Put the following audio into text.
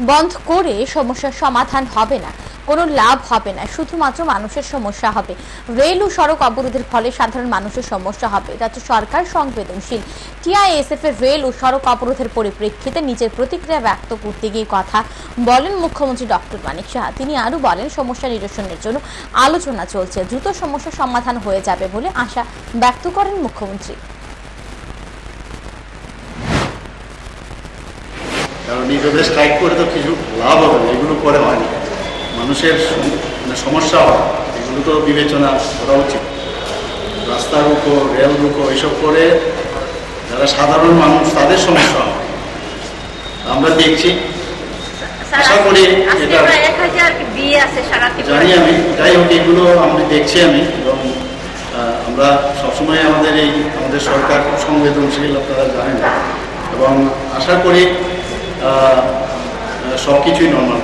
বন্ধ করে সমস্যার সমাধান হবে না। কোনো লাভ হবে না। শুধুমাত্র মানুষের সমস্যা হবে। রেল ও সড়ক অবরোধের ফলে সাধারণ মানুষের সমস্যা হবে। রাজ্য সরকার সংবেদনশীল। টিআইএসএফ এর রেল ও সড়ক অবরোধের পরিপ্রেক্ষিতে নিজের প্রতিক্রিয়া ব্যক্ত করতে গিয়ে কথা বলেন মুখ্যমন্ত্রী ডক্টর মানিক সাহা। তিনি আরও বলেন, সমস্যা নিরসনের জন্য আলোচনা চলছে। দ্রুত সমস্যার সমাধান হয়ে যাবে বলে আশা ব্যক্ত করেন মুখ্যমন্ত্রী। কারণ এইভাবে স্ট্রাইক করে তো কিছু লাভ হবে না এগুলো করে হয় না। মানুষের মানে সমস্যা হয় এগুলো তো বিবেচনা করা উচিত। রাস্তা রুকো রেল রুকো এইসব করে যারা সাধারণ মানুষ তাদের সমস্যা হয়। আমরা দেখছি আশা করি এটা- জানি আমি যাই হোক এগুলো আমি দেখছি আমি এবং আমরা সবসময় আমাদের এই আমাদের সরকার খুব সংবেদনশীল আপনারা জানেন। এবং আশা করি সব কিছুই নর্মাল